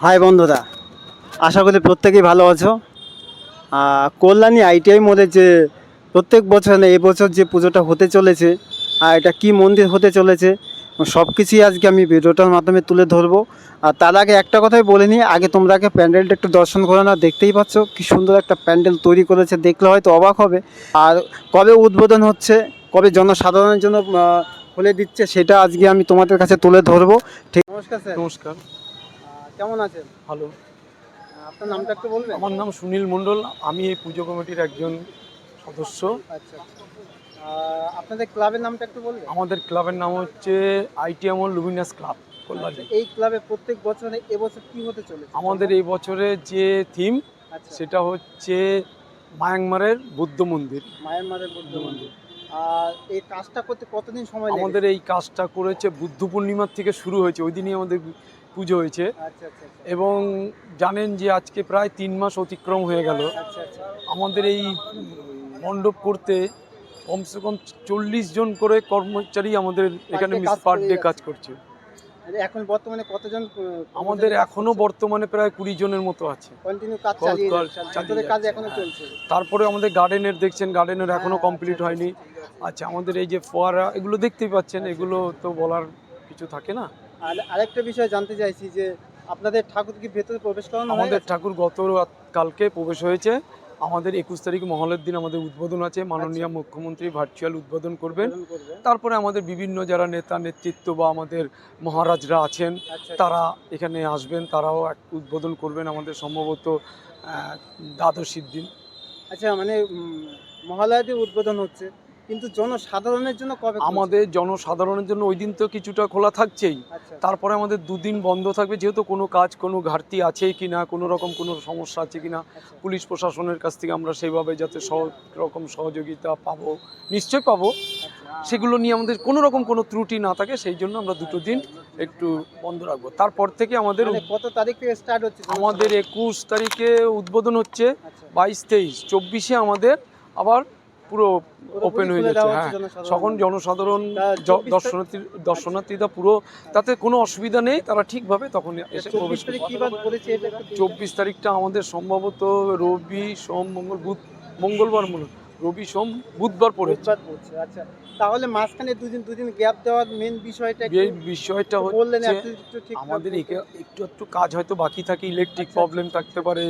High বন্ধুরা, আশা করি প্রত্যেকেই ভালো আছো। কল্যাণী আইটিআই মোড়ে যে প্রত্যেক বছর না এবছর যে পুজোটা হতে চলেছে, আর এটা কি মন্দির হতে চলেছে সব কিছুই আজকে আমি ভিডিওটার মাধ্যমে তুলে ধরবো। আর তার আগে একটা কথাই বলে নিই, আগে তোমরা আগে প্যান্ডেলটা একটু দর্শন করো না দেখতেই পাচ্ছ কি সুন্দর একটা প্যান্ডেল তৈরি করেছে, দেখলে হয়তো অবাক হবে। আর কবে উদ্বোধন হচ্ছে, কবে জনসাধারণের জন্য খুলে দিচ্ছে, সেটা আজকে আমি তোমাদের কাছে তুলে ধরবো। ঠিক নমস্কার স্যার। নমস্কার। কেমন আছেন? ভালো। আপনার নামটা একটু বলবেন? আমার নাম সুনীল মণ্ডল। আমি এই পুজো কমিটির একজন সদস্য। আচ্ছা আচ্ছা। আপনাদের ক্লাবের নামটা একটু বলবেন? আমাদের ক্লাবের নাম হচ্ছে আইটিএমও লুমিনাস ক্লাব কল্যাণী। এই ক্লাবে প্রত্যেক বছরে এবছর কি হতে চলেছে? আমাদের এই বছরে যে থিম আচ্ছা। সেটা হচ্ছে মায়ানমারের বুদ্ধ মন্দির। মায়ানমারের বুদ্ধ মন্দির। আর এই কাজটা করতে কতদিন সময় আমাদের এই কাজটা করেছে বুদ্ধ পূর্ণিমার থেকে শুরু হয়েছে। ওই দিনই আমাদের পুজো হয়েছে। আচ্ছা আচ্ছা আচ্ছা। এবং জানেন যে আজকে প্রায় তিন মাস অতিক্রম হয়ে গেল। আমাদের এই মণ্ডপ করতে কমসে কম চল্লিশ জন করে কর্মচারী আমাদের এখানে পার ডে কাজ করছে। এখন বর্তমানে কতজন আমাদের এখনও বর্তমানে প্রায় কুড়ি জনের মতো আছে। এখনও তারপরে আমাদের গার্ডেনের দেখছেন গার্ডেনের এখনও হ্যাঁ, কমপ্লিট আচ্ছা, হয়নি। আচ্ছা আমাদের এই যে ফোয়ারা এগুলো দেখতেই পাচ্ছেন এগুলো তো বলার কিছু থাকে না? আর আরেকটা বিষয় জানতে চাইছি যে আপনাদের ঠাকুর কি ভেতরে প্রবেশ করানো আমাদের ঠাকুর গত কালকে প্রবেশ হয়েছে। আমাদের একুশ তারিখ মহলের দিন আমাদের উদ্বোধন আছে। মাননীয় মুখ্যমন্ত্রী ভার্চুয়াল উদ্বোধন করবেন। তারপরে আমাদের বিভিন্ন যারা নেতা নেতৃত্ব বা আমাদের মহারাজরা আছেন আচ্ছা, তারা এখানে আসবেন। তারাও এক উদ্বোধন করবেন আমাদের সম্ভবত দ্বাদশীর দিন। আচ্ছা মানে মহালয়াতে উদ্বোধন হচ্ছে। কিন্তু জনসাধারণের জন্য কবে আমাদের জনসাধারণের জন্য ওই দিন তো কিছুটা খোলা থাকছেই আচ্ছা তারপরে আমাদের দুদিন বন্ধ থাকবে যেহেতু কোনো কাজ কোনো ঘাটতি আছে কি না কোনো রকম কোনো সমস্যা আছে কি না আচ্ছা। পুলিশ প্রশাসনের কাছ থেকে আমরা সেইভাবে যাতে সব রকম সহযোগিতা পাবো নিশ্চয় পাবো আচ্ছা। সেগুলো নিয়ে আমাদের কোনো রকম কোনো ত্রুটি না থাকে সেই জন্য আমরা দুটো দিন একটু বন্ধ রাখব তারপর থেকে আমাদের মানে কত তারিখ থেকে স্টার্ট হচ্ছে আমাদের একুশ তারিখে উদ্বোধন হচ্ছে। বাইশ তেইশ চব্বিশে আমাদের আবার পুরো ওপেন হয়ে যাচ্ছে হ্যাঁ। তখন জনসাধারণ তা জ- 24 দর্শনার্থী দর্শনার্থীরা পুরো তাতে কোনো অসুবিধা নেই তারা ঠিকভাবে তখন এসে প্রবেশ। চব্বিশ তারিখটা আমাদের সম্ভবত রবি সোম মঙ্গল বুধ মঙ্গলবার মূলত রবি সোম বুধবার পড়েছে। আচ্ছা। তাহলে মাঝখানে দুদিন দুদিন গ্যাপ দেওয়ার মেন বিষয়টা এই বিষয়টা বললেন আমাদের একে- একটু একটু কাজ হয়তো বাকি থাকে ইলেকট্রিক আচ্ছা, প্রবলেম থাকতে পারে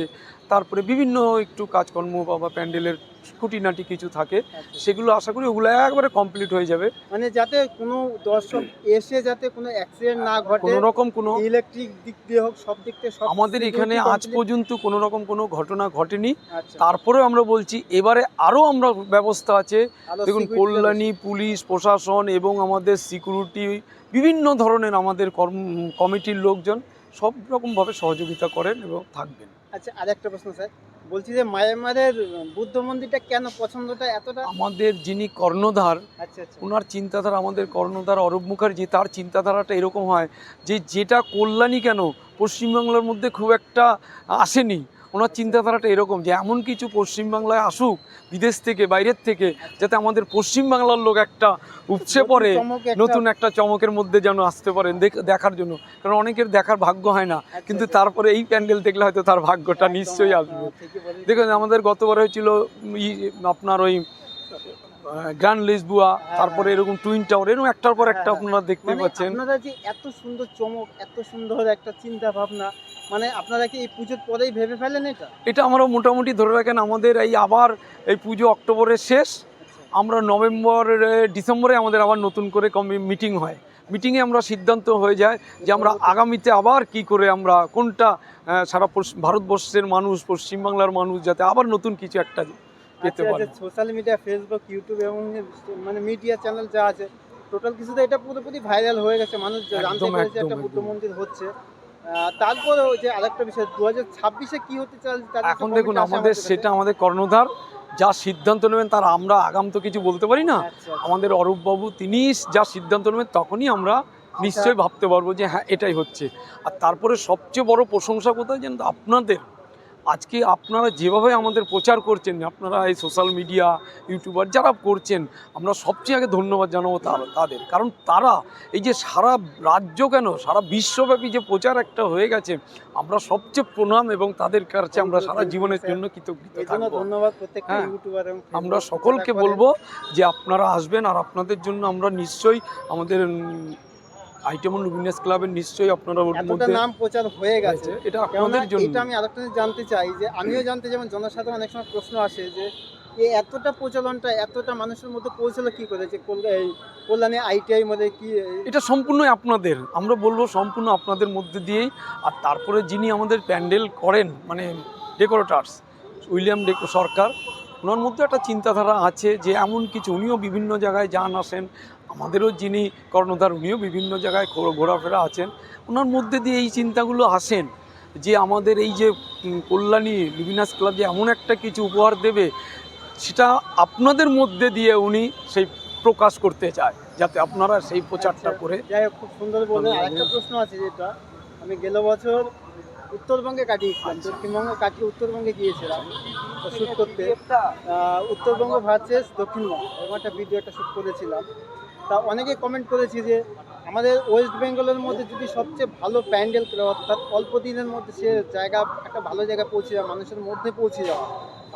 তারপরে বিভিন্ন একটু কাজকর্ম বা প্যান্ডেলের খুঁটিনাটি কিছু থাকে আচ্ছা। সেগুলো আশা করি ওগুলো একবারে কমপ্লিট হয়ে যাবে। মানে যাতে কোনো দর্শক এসে যাতে কোনো অ্যাক্সিডেন্ট না ঘটে কোনো রকম কোনো ইলেকট্রিক দিক দিয়ে হোক সব দিক থেকে সব আমাদের এখানে আজ পর্যন্ত কোনো রকম কোনো ঘটনা ঘটেনি। আচ্ছা। তারপরেও আমরা বলছি এবারে আরও আমরা ব্যবস্থা আছে। দেখুন কল্যাণী পুলিশ প্রশাসন এবং আমাদের সিকিউরিটি বিভিন্ন ধরনের আমাদের কর্ম কমিটির লোকজন সব রকমভাবে সহযোগিতা করেন এবং থাকবেন। আচ্ছা আর একটা প্রশ্ন স্যার। বলছি যে মায়ানমারের বুদ্ধ মন্দিরটা কেন পছন্দটা এতটা? আমাদের যিনি কর্ণধার আচ্ছা আচ্ছা। ওনার চিন্তাধারা আমাদের কর্ণধার অরূপ মুখার্জি তার চিন্তাধারাটা এরকম হয় যে যেটা কল্যাণী কেন পশ্চিমবাংলার মধ্যে খুব একটা আসেনি। ওনার চিন্তাধারাটা এরকম যে এমন কিছু পশ্চিমবাংলায় আসুক বিদেশ থেকে বাইরের থেকে যাতে আমাদের পশ্চিমবাংলার লোক একটা উপসে পড়ে নতুন একটা চমকের মধ্যে যেন আসতে পারেন দেখার জন্য। কারণ অনেকের দেখার ভাগ্য হয় না। কিন্তু। তারপরে এই প্যান্ডেল দেখলে হয়তো তার ভাগ্যটা নিশ্চয়ই আসবে। দেখুন আমাদের গতবার হয়েছিল ই- আপনার ওই গ্র্যান্ড লিসবুয়া হ্যাঁ, তারপরে হ্যাঁ। এরকম টুইন টাওয়ার এরকম একটার পর একটা হ্যাঁ, আপনারা দেখতে মানে পাচ্ছেন। আপনারা যে এত সুন্দর চমক এত সুন্দর একটা চিন্তা ভাবনা মানে আপনারা কি এই পুজোর পরেই ভেবে ফেলেন এটা? এটা আমরা মোটামুটি ধরে রাখেন আমাদের এই আবার এই পুজো অক্টোবরের শেষ। আমরা নভেম্বর ডিসেম্বরে আমাদের আবার নতুন করে কমি মিটিং হয়। মিটিংয়ে আমরা সিদ্ধান্ত হয়ে যায় যে আমরা আগামীতে আবার কি করে আমরা কোনটা সারা ভারতবর্ষের মানুষ পশ্চিমবাংলার মানুষ যাতে আবার নতুন কিছু একটা পেতে পারে সোশ্যাল মিডিয়া ফেসবুক ইউটিউব এবং মানে মিডিয়া চ্যানেল যা আছে টোটাল কিছুতে এটা পুরোপুরি ভাইরাল হয়ে গেছে মানুষ জানতে পেরেছে একটা বুদ্ধ। মন্দির হচ্ছে। আহ, তারপরেও যে আরেকটা বিষয় দু হাজার ছাব্বিশে কি হতে তার এখন দেখুন আমাদের সেটা আমাদের কর্ণধার যা সিদ্ধান্ত নেবেন তার আমরা আগাম তো কিছু বলতে পারি না। আচ্ছা, আমাদের অরূপবাবু তিনি যা সিদ্ধান্ত নেবেন তখনই আমরা নিশ্চয়ই ভাবতে পারব যে হ্যাঁ এটাই হচ্ছে। আর তারপরে সবচেয়ে বড় প্রশংসা কোথায় যেন আপনাদের আজকে আপনারা যেভাবে আমাদের প্রচার করছেন আপনারা এই সোশ্যাল মিডিয়া ইউটিউবার যারা করছেন আমরা সবচেয়ে আগে ধন্যবাদ জানাব তাদের কারণ তারা এই যে সারা রাজ্য কেন সারা বিশ্বব্যাপী যে প্রচার একটা হয়ে গেছে আমরা সবচেয়ে প্রণাম এবং তাদের কাছে আমরা সারা জীবনের জন্য কৃতজ্ঞ ধন্যবাদ হ্যাঁ। আমরা সকলকে বলব যে আপনারা আসবেন আর আপনাদের জন্য আমরা নিশ্চয়ই আমাদের আইটেম লুমিনাস ক্লাবের নিশ্চয়ই আপনারা ওর মধ্যে নাম প্রচার হয়ে গেছে। এটা আপনাদের জন্য। এটা আমি আরেকটা জানতে চাই যে আমিও জানতে যেমন জনসাধারণ অনেক সময় প্রশ্ন আসে যে এই এতটা প্রচলনটা এতটা মানুষের মধ্যে পৌঁছলো কি করে? যে কল্যাণী আইটিআই মধ্যে কি এটা সম্পূর্ণই আপনাদের। আমরা বলব সম্পূর্ণ আপনাদের মধ্যে দিয়েই। আর তারপরে যিনি আমাদের প্যান্ডেল করেন মানে ডেকোরেটার্স উইলিয়াম ডেকো সরকার ওনার মধ্যে একটা চিন্তাধারা আছে যে এমন কিছু উনিও বিভিন্ন জায়গায় যান আসেন আমাদেরও যিনি কর্ণধার উনিও বিভিন্ন জায়গায় ঘোরাফেরা আছেন। ওনার মধ্যে দিয়ে এই চিন্তাগুলো আসেন যে আমাদের এই যে কল্যাণী লুমিনাস ক্লাব যে এমন একটা কিছু উপহার দেবে সেটা আপনাদের মধ্যে দিয়ে উনি সেই প্রকাশ করতে চায় যাতে আপনারা সেই প্রচারটা করে যাই হোক খুব সুন্দর বললেন। ভালো আরেকটা প্রশ্ন আছে যেটা আমি গেল বছর উত্তরবঙ্গে কাটিয়েছিলাম। দক্ষিণবঙ্গ কাটিয়ে উত্তরবঙ্গে গিয়েছিলাম। শ্যুট করতে। উত্তরবঙ্গ ভার্সেস দক্ষিণবঙ্গ এরকম একটা ভিডিও একটা শ্যুট করেছিলাম। তা অনেকে কমেন্ট করেছি যে আমাদের ওয়েস্ট বেঙ্গলের মধ্যে যদি সবচেয়ে ভালো প্যান্ডেল করে অর্থাৎ অল্প দিনের মধ্যে সে জায়গা একটা ভালো জায়গায় পৌঁছে যাওয়া মানুষের মধ্যে পৌঁছে যাওয়া।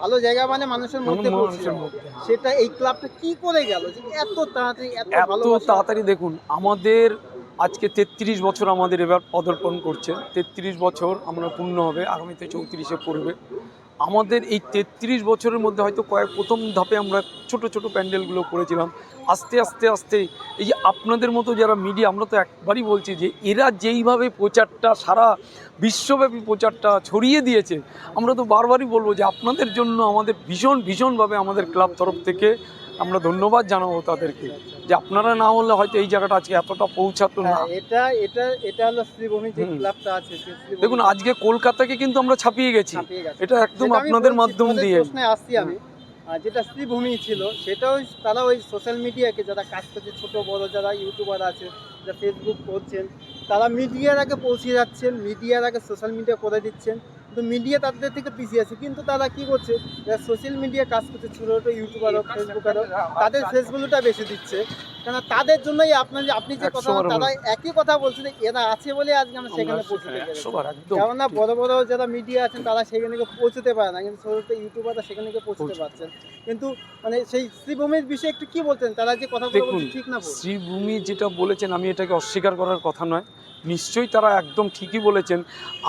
ভালো জায়গা মানে মানুষের মধ্যে পৌঁছে যাওয়া। সেটা এই ক্লাবটা কি করে গেল? যে এত তাড়াতাড়ি এত ভালোবাসা। তাড়াতাড়ি দেখুন আমাদের আজকে তেত্রিশ বছর আমাদের এবার পদার্পণ করছে। তেত্রিশ বছর আমরা পূর্ণ হবে, আগামীতে চৌত্রিশে পড়বে। আমাদের এই তেত্রিশ বছরের মধ্যে হয়তো কয়েক প্রথম ধাপে আমরা ছোট ছোট প্যান্ডেলগুলো করেছিলাম। আস্তে আস্তে আস্তে এই যে আপনাদের মতো যারা মিডিয়া আমরা তো একবারই বলছি যে এরা যেইভাবে প্রচারটা সারা বিশ্বব্যাপী প্রচারটা ছড়িয়ে দিয়েছে, আমরা তো বারবারই বলব যে আপনাদের জন্য আমাদের ভীষণ, ভীষণভাবে আমাদের ক্লাব তরফ থেকে আমরা ধন্যবাদ জানাব তাদেরকে যে আপনারা না হলে হয়তো এই জায়গাটা আজকে এতটা পৌঁছাতো না। হ্যাঁ, এটা এটা এটা হলো শ্রীভূমি যে ক্লাবটা আছে দেখুন আজকে কলকাতাকে কিন্তু আমরা ছাপিয়ে গেছি। এটা একদম আপনাদের মাধ্যম দিয়ে। প্রশ্নে আসছি আমি। যেটা শ্রীভূমি ছিল সেটাও তারা ওই সোশ্যাল মিডিয়াকে যারা কাজ করছে ছোট বড় যারা ইউটিউবার আছে যারা ফেসবুক করছেন তারা মিডিয়ার আগে পৌঁছে যাচ্ছেন মিডিয়ার আগে সোশ্যাল মিডিয়া করে দিচ্ছেন। কিন্তু মিডিয়া তাদের থেকে পিছিয়ে আছে। কিন্তু তারা কি করছে? সোশ্যাল মিডিয়া কাজ করছে, ছোট ছোট ইউটিউবার হোক ফেসবুক হোক, তাদের ফেসবুকটা বেশি দিচ্ছে। কেন তাদের জন্যই আপনার আপনি যে কথা তারা একই কথা বলছেন এরা আছে বলে আজকে আমরা সেখানে পৌঁছতে একশোবার কেননা বড় বড় যারা মিডিয়া আছেন তারা সেখানে পৌঁছতে পারে না। কিন্তু ছোট ইউটিউবাররা সেখানে পৌঁছতে পারছেন। কিন্তু মানে সেই শ্রীভূমির বিষয়ে একটু কি বলতেন? তারা যে কথা দেখুন, বলছে ঠিক না শ্রীভূমি যেটা বলেছেন আমি এটাকে অস্বীকার করার কথা নয়। নিশ্চয়ই তারা একদম ঠিকই বলেছেন।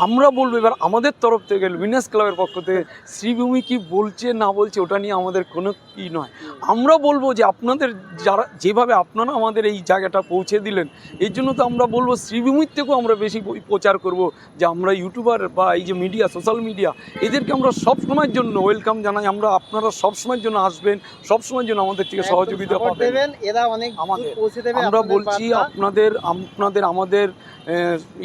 আমরা বলব এবার আমাদের তরফ থেকে লুমিনাস ক্লাবের পক্ষ থেকে শ্রীভূমি কি বলছে না বলছে ওটা নিয়ে আমাদের কোনো কি নয়। আমরা বলব যে আপনাদের যারা যেভাবে আপনারা আমাদের এই জায়গাটা পৌঁছে দিলেন। এর জন্য তো আমরা বলব শ্রীভূমির থেকেও আমরা বেশি প্রচার করব যে আমরা ইউটিউবার বা এই যে মিডিয়া সোশ্যাল মিডিয়া এদেরকে আমরা সব সময়ের জন্য ওয়েলকাম জানাই। আমরা আপনারা সব সময়ের জন্য আসবেন সব সময়ের জন্য আমাদের থেকে সহযোগিতা পাবেন। এরা অনেক আমাদের। পৌঁছে দেবে আমরা বলছি আপনাদের আপনাদের আমাদের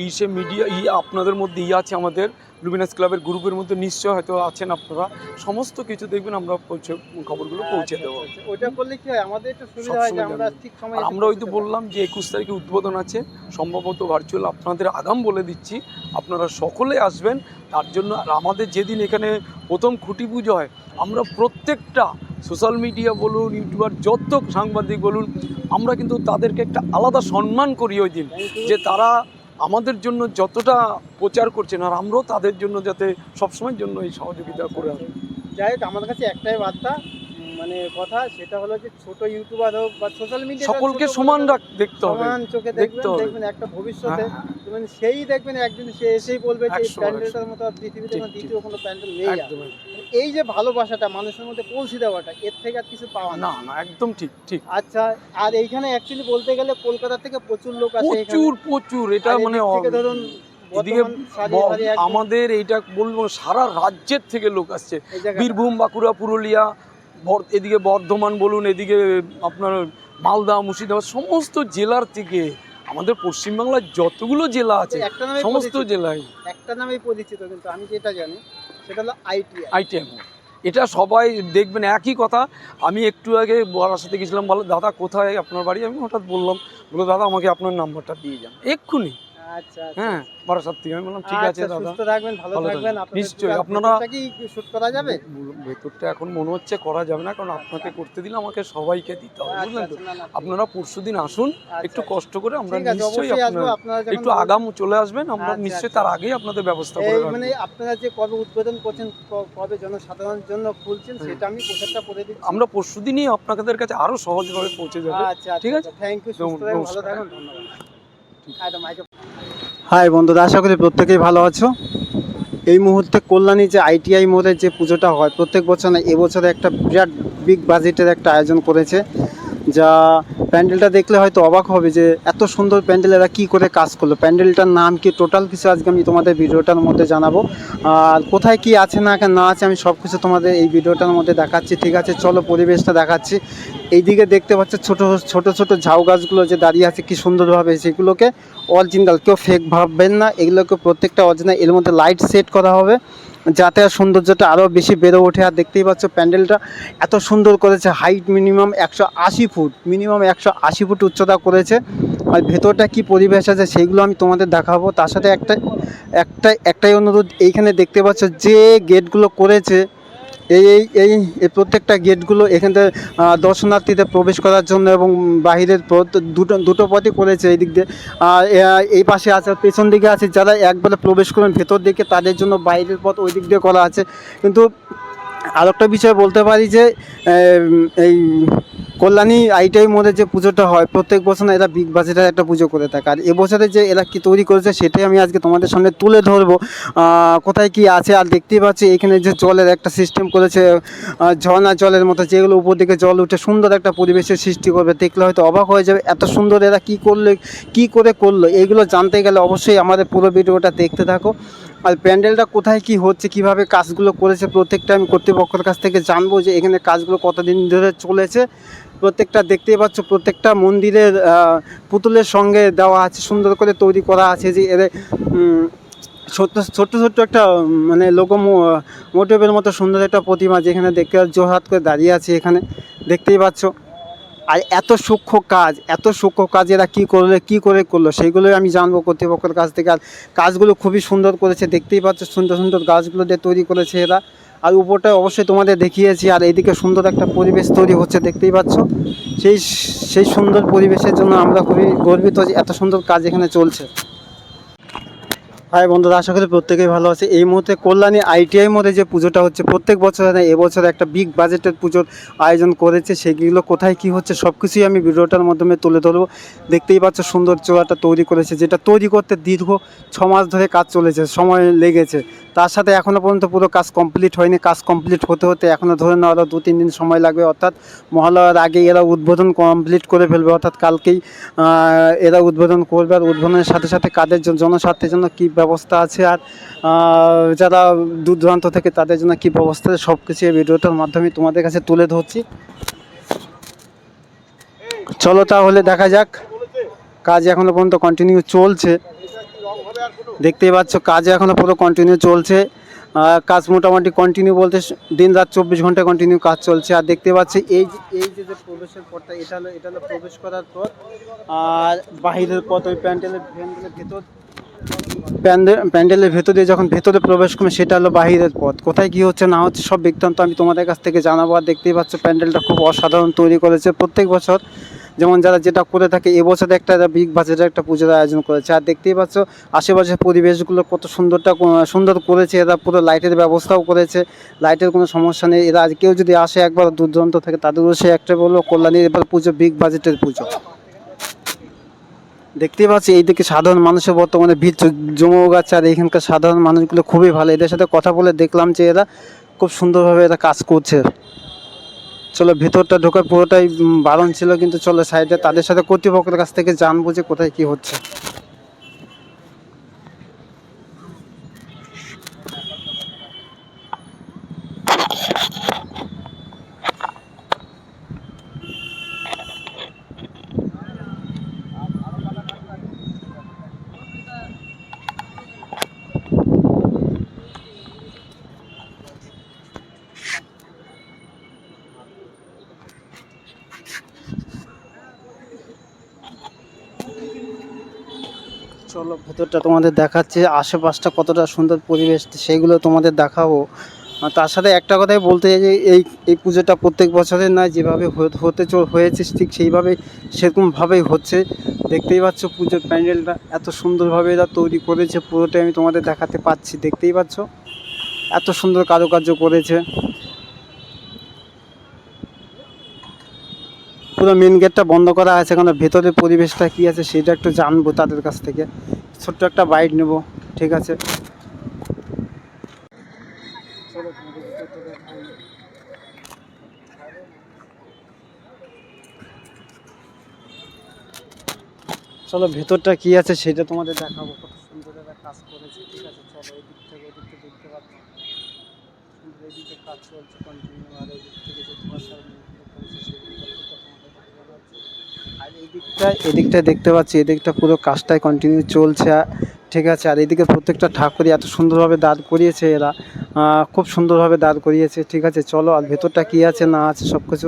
ইসে মিডিয়া ই আপনাদের মধ্যে ই আছে আমাদের লুমিনাস ক্লাবের গ্রুপের মধ্যে নিশ্চয় হয়তো আছেন আপনারা। সমস্ত কিছু দেখবেন আমরা পৌঁছে খবরগুলো পৌঁছে আচ্ছা, দেবো। আচ্ছা, আচ্ছা। ওইটা করলে কি হয়? আমাদের একটু সুবিধা হয় যে আমরা সময় আমরা ওই তো বললাম যে একুশ তারিখে উদ্বোধন আছে সম্ভবত ভার্চুয়াল আপনাদের আগাম বলে দিচ্ছি আপনারা সকলে আসবেন তার জন্য আর আমাদের যেদিন এখানে প্রথম খুঁটি পুজো হয় আমরা প্রত্যেকটা সোশ্যাল মিডিয়া বলুন ইউটিউবার যত সাংবাদিক বলুন আমরা কিন্তু তাদেরকে একটা আলাদা সম্মান করি ওই দিন যে তারা আমাদের জন্য যতটা প্রচার করছেন আর আমরাও তাদের জন্য যাতে সবসময়ের জন্য এই সহযোগিতা করে। যাই হোক আমাদের কাছে একটাই বার্তা মানে কথা সেটা হলো যে ছোট ইউটিউবার হোক বা সোশ্যাল মিডিয়া সকলকে সমান রাখ দেখতে হবে। সমান চোখে দেখবেন দেখবেন একটা ভবিষ্যতে। মানে সেই দেখবেন একদিন সে এসেই বলবে যে প্যান্ডেলটার মতো পৃথিবীতে কোনো দ্বিতীয় কোনো প্যান্ডেল নেই আর। এই যে ভালোবাসাটা মানুষের মধ্যে পৌঁছে দেওয়াটা এর থেকে আর কিছু পাওয়া না। না একদম ঠিক ঠিক। আচ্ছা আর এইখানে অ্যাকচুয়ালি বলতে গেলে কলকাতা থেকে প্রচুর লোক আসে প্রচুর প্রচুর এটা মানে ধরুন এদিকে আমাদের এইটা বলব সারা রাজ্যের থেকে লোক আসছে। বীরভূম বাঁকুড়া পুরুলিয়া এদিকে বর্ধমান বলুন এদিকে আপনার মালদা মুর্শিদাবাদ সমস্ত জেলার থেকে আমাদের পশ্চিমবাংলার যতগুলো জেলা আছে সমস্ত জেলায়। একটা নামেই পরিচিত কিন্তু আমি যেটা জানি সেটা হলো আইটিআই। আইটেম এটা সবাই দেখবেন একই কথা। আমি একটু আগে বলার সাথে গেছিলাম বলো দাদা কোথায় আপনার বাড়ি? আমি হঠাৎ বললাম বলো দাদা আমাকে আপনার নাম্বারটা দিয়ে যান। এক্ষুনি। হ্যাঁ বারাসাত থেকে। আমি বললাম ঠিক আছে আচ্ছা, দাদা। সুস্থ থাকবেন ভালো ভালো থাকবেন। থাকবেন। নিশ্চয়ই, আপনারা- কি শুট করা যাবে? ভেতরটা এখন মনে হচ্ছে করা যাবে না কারণ আপনাকে করতে দিলে আমাকে সবাইকে দিতে হবে আচ্ছা, বুঝলেন তো? আচ্ছা, আপনারা পরশুদিন আসুন আচ্ছা, একটু আচ্ছা। কষ্ট করে আমরা নিশ্চয়ই আপনার একটু আগাম চলে আসবেন আমরা আচ্ছা, নিশ্চয়ই আচ্ছা, তার আচ্ছা। আগেই আপনাদের ব্যবস্থা করে মানে আপনারা যে কবে উদ্বোধন করছেন কবে জনসাধারণের জন্য খুলছেন সেটা আমি প্রচারটা করে দিচ্ছি। আমরা পরশুদিনই আপনাদের কাছে আরও সহজভাবে পৌঁছে যাবে। আচ্ছা ঠিক আছে? থ্যাংক ইউ সুস্থ ভালো। থাকুন ধন্যবাদ। হাই বন্ধুরা, আশা করি প্রত্যেকেই ভালো আছো। এই মুহূর্তে কল্যাণী যে আইটিআই মোড়ে যে পুজোটা হয়, প্রত্যেক বছর না, এবছরে একটা বিরাট বিগ বাজেটের একটা আয়োজন করেছে, যা প্যান্ডেলটা দেখলে হয়তো অবাক হবে যে এত সুন্দর প্যান্ডেল এরা কী করে কাজ করল। প্যান্ডেলটার নাম কি টোটাল কিছু আজকে আমি তোমাদের ভিডিওটার মধ্যে জানাব। আর কোথায় কি আছে না না আছে আমি সব কিছু তোমাদের এই ভিডিওটার মধ্যে দেখাচ্ছি। ঠিক আছে, চলো পরিবেশটা দেখাচ্ছি। এইদিকে দেখতে পাচ্ছ ছোট ছোট ছোট ঝাউ গাছগুলো যে দাঁড়িয়ে আছে, কি সুন্দরভাবে সেগুলোকে অরিজিনাল কেউ ফেক ভাববেন না, এগুলোকে প্রত্যেকটা অরিজিনাল এর মধ্যে লাইট সেট করা হবে, যাতে আর সৌন্দর্যটা আরও বেশি বেড়ে ওঠে। আর দেখতেই পাচ্ছ প্যান্ডেলটা এত সুন্দর করেছে হাইট মিনিমাম একশো আশি ফুট মিনিমাম একশো আশি ফুট উচ্চতা করেছে। আর ভেতরটা কি পরিবেশ আছে সেইগুলো আমি তোমাদের দেখাবো। তার সাথে একটা একটা, একটাই অনুরোধ, এইখানে দেখতে পাচ্ছ যে গেটগুলো করেছে এই এই এই প্রত্যেকটা গেটগুলো এখান থেকে দর্শনার্থীদের প্রবেশ করার জন্য এবং বাহিরের পথ দুটো দুটো পথই করেছে এই দিক দিয়ে আর এই পাশে আছে, পেছন দিকে আছে, যারা একবারে প্রবেশ করবেন ভেতর দিকে, তাদের জন্য বাইরের পথ ওই দিক দিয়ে করা আছে। কিন্তু আরেকটা বিষয় বলতে পারি যে এই কল্যাণী আইটিআই মোড়ে যে পুজোটা হয়, প্রত্যেক বছর না এরা বিগ বাজেটের একটা পুজো করে থাকে। আর এবছরে যে এরা কি তৈরি করেছে সেটাই আমি আজকে তোমাদের সামনে তুলে ধরবো। কোথায় কি আছে আর দেখতেই পাচ্ছি, এখানে যে জলের একটা সিস্টেম করেছে ঝর্ণা জলের মতো, যেগুলো উপর দিকে জল উঠে সুন্দর একটা পরিবেশের সৃষ্টি করবে। দেখলে হয়তো অবাক হয়ে যাবে, এত সুন্দর এরা কি করলে, কি করে করল? এইগুলো জানতে গেলে অবশ্যই আমাদের পুরো ভিডিওটা দেখতে থাকো। আর প্যান্ডেলটা কোথায় কি হচ্ছে, কীভাবে কাজগুলো করেছে, প্রত্যেকটা আমি কর্তৃপক্ষের কাছ থেকে জানব যে এখানে কাজগুলো কতদিন ধরে চলেছে। প্রত্যেকটা দেখতেই পাচ্ছ, প্রত্যেকটা মন্দিরের পুতুলের সঙ্গে দেওয়া আছে, সুন্দর করে তৈরি করা আছে যে এদের ছোট্ট ছোট্ট ছোট্ট একটা মানে লোকো মোটিভের মতো সুন্দর একটা প্রতিমা যেখানে দেখতে জোরহাত করে দাঁড়িয়ে আছে এখানে, দেখতেই পাচ্ছ। আর এত সূক্ষ্ম কাজ, এত সূক্ষ্ম কাজ এরা কী করলে, কী করে করল সেইগুলোই আমি জানব কর্তৃপক্ষের কাছ থেকে। আর কাজগুলো খুবই সুন্দর করেছে, দেখতেই পাচ্ছ, সুন্দর সুন্দর গাছগুলো দিয়ে তৈরি করেছে এরা। আর উপরটা অবশ্যই তোমাদের দেখিয়েছি, আর এইদিকে সুন্দর একটা পরিবেশ তৈরি হচ্ছে, দেখতেই পাচ্ছ? সেই সেই সুন্দর পরিবেশের জন্য আমরা খুবই গর্বিত যে এত সুন্দর কাজ এখানে চলছে। হাই বন্ধুরা, আশা করি প্রত্যেকেই ভালো আছে। এই মুহূর্তে কল্যাণী আইটিআই মোড়ে যে পুজোটা হচ্ছে, প্রত্যেক বছর না, এবছর একটা বিগ বাজেটের পুজোর আয়োজন করেছে। সেগুলো কোথায়, কি হচ্ছে সব কিছুই আমি ভিডিওটার মাধ্যমে তুলে ধরবো। দেখতেই পাচ্ছ, সুন্দর চূড়াটা তৈরি করেছে, যেটা তৈরি করতে দীর্ঘ ছ মাস ধরে কাজ চলেছে, সময় লেগেছে। তার সাথে এখনও পর্যন্ত পুরো কাজ কমপ্লিট হয়নি। কাজ কমপ্লিট হতে হতে এখনও ধরে নেওয়া আরও দু তিন দিন সময় লাগবে। অর্থাৎ মহালয়ার আগে এরা উদ্বোধন কমপ্লিট করে ফেলবে, অর্থাৎ কালকেই এরা উদ্বোধন করবে। আর উদ্বোধনের সাথে সাথে কাদের জন্য জনস্বার্থের জন্য কী ব্যবস্থা আছে আর যারা দূর দূরান্ত থেকে তাদের জন্য কী ব্যবস্থা সব কিছু এই ভিডিওটার মাধ্যমে তোমাদের কাছে তুলে ধরছি। চলো তাহলে দেখা যাক, কাজ এখনও পর্যন্ত কন্টিনিউ চলছে। দেখতেই পাচ্ছ, কাজ এখনও পুরো কন্টিনিউ চলছে। কাজ মোটামুটি কন্টিনিউ বলতে দিন রাত চব্বিশ ঘণ্টা কন্টিনিউ কাজ চলছে। আর দেখতে পাচ্ছি, এই যে এই যে যে প্রবেশের পথটা, এটা হলো এটা হলো প্রবেশ করার পথ। আর বাহিরের পথ, ওই প্যান্ডেলের ভেতর প্যান্ডেল প্যান্ডেলের ভেতরে যখন ভেতরে প্রবেশ করবে, সেটা হলো বাহিরের পথ। কোথায় কি হচ্ছে না হচ্ছে সব বৃত্তান্ত আমি তোমাদের কাছ থেকে জানাব। আর দেখতেই পাচ্ছ, প্যান্ডেলটা খুব অসাধারণ তৈরি করেছে প্রত্যেক বছর। যেমন যারা যেটা করে থাকে এবছর একটা বিগ বাজেটের একটা পুজোর আয়োজন করেছে। আর দেখতেই পাচ্ছ, আশেপাশের পরিবেশগুলো কত সুন্দরটা সুন্দর করেছে। এরা পুরো লাইটের ব্যবস্থাও করেছে। লাইটের কোনো সমস্যা নেই। এরা কেউ যদি আসে একবার দূর থাকে, তাদেরও সে একটা বলব, কল্যাণীর এবার পুজো, বিগ বাজেটের পুজো। দেখতেই পাচ্ছি, এইদিকে সাধারণ মানুষের বর্তমানে ভিড় জমে গেছে আর এখানকার সাধারণ মানুষগুলো খুবই ভালো। এদের সাথে কথা বলে দেখলাম যে এরা খুব সুন্দরভাবে এরা কাজ করছে। চলো ভেতরটা ঢোকার পুরোটাই বারণ ছিল, কিন্তু চলো সাইডে তাদের সাথে কর্তৃপক্ষের কাছ থেকে জানব যে কোথায় কি হচ্ছে। চলো, ভেতরটা তোমাদের দেখাচ্ছে, আশেপাশটা কতটা সুন্দর পরিবেশ সেগুলো তোমাদের দেখাবো। তার সাথে একটা কথাই বলতে চাই যে, এই এই পুজোটা প্রত্যেক বছরের নয়, যেভাবে হতে- হয়েছে ঠিক সেইভাবে, সেরকমভাবেই হচ্ছে। দেখতেই পাচ্ছ পুজোর প্যান্ডেলটা, এত সুন্দরভাবে এরা তৈরি করেছে, পুরোটাই আমি তোমাদের দেখাতে পাচ্ছি, দেখতেই পাচ্ছ? এত সুন্দর কারুকার্য করেছে। পুরো মেন গেটটা বন্ধ করা আছে কারণ ভেতরের পরিবেশটা কী আছে সেটা একটু জানব তাদের কাছ থেকে। ছোট্ট একটা বাইট নেব, ঠিক আছে? চলো ভেতরটা কি আছে সেটা তোমাদের দেখাবো, কত সুন্দর একটা কাজ করেছে, ঠিক আছে? চলো এদিক থেকে এদিক থেকে দেখতে পাচ্ছ? সুন্দর এদিকে কাজ চলছে কন্টিনিউ আর এদিক থেকে যে ধোঁয়াশার মুখগুলো করেছে সেগুলো তোমাদের দেখা যাচ্ছে এদিকটা এদিকটা দেখতে পাচ্ছি এদিকটা পুরো কাজটাই কন্টিনিউ চলছে, ঠিক আছে? আর এদিকে প্রত্যেকটা ঠাকুরই এত সুন্দরভাবে দাঁড় করিয়েছে এরা। খুব সুন্দরভাবে দাঁড় করিয়েছে, ঠিক আছে? চলো, আর ভেতরটা কি আছে, না আছে সব কিছু